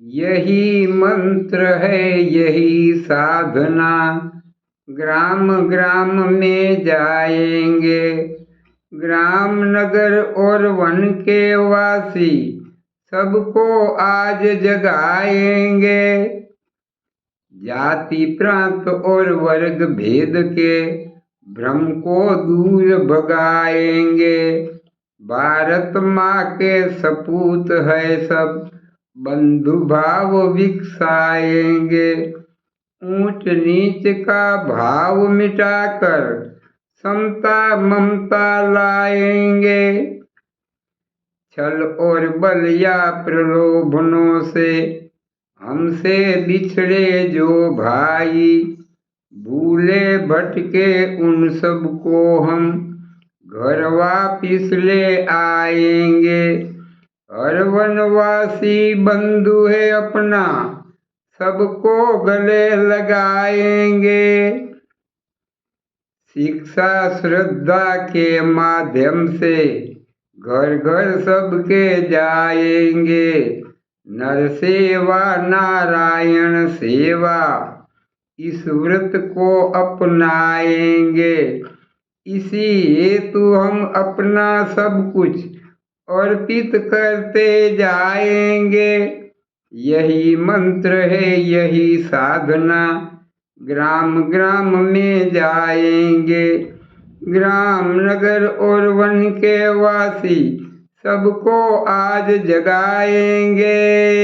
यही मंत्र है, यही साधना। ग्राम ग्राम में जाएँगे। ग्राम नगर और वन के वासी सबको आज जगाएँगे। जाति, प्रांत और वर्ग भेद के भ्रम को दूर भगाएँगे। भारत माँ के सपूत है सब। बंधु भाव विकसाएँगे। ऊंच नीच का भाव मिटाकर समता ममता लाएँगे। छल और बल या प्रलोभनों से हमसे बिछड़े जो भाई, भूले भटके उन सबको हम घर वापिस ले आएँगे। हर वनवासी बंधु है अपना, सबको गले लगाएँगे। शिक्षा श्रद्धा के माध्यम से घर घर सबके जाएँगे। नर सेवा, नारायण सेवा, इस व्रत को अपनाएँगे। इसी हेतु हम अपना सब कुछ अर्पित करते जाएँगे। यही मंत्र है, यही साधना। ग्राम ग्राम में जाएँगे। ग्राम नगर और वन के वासी सबको आज जगाएँगे।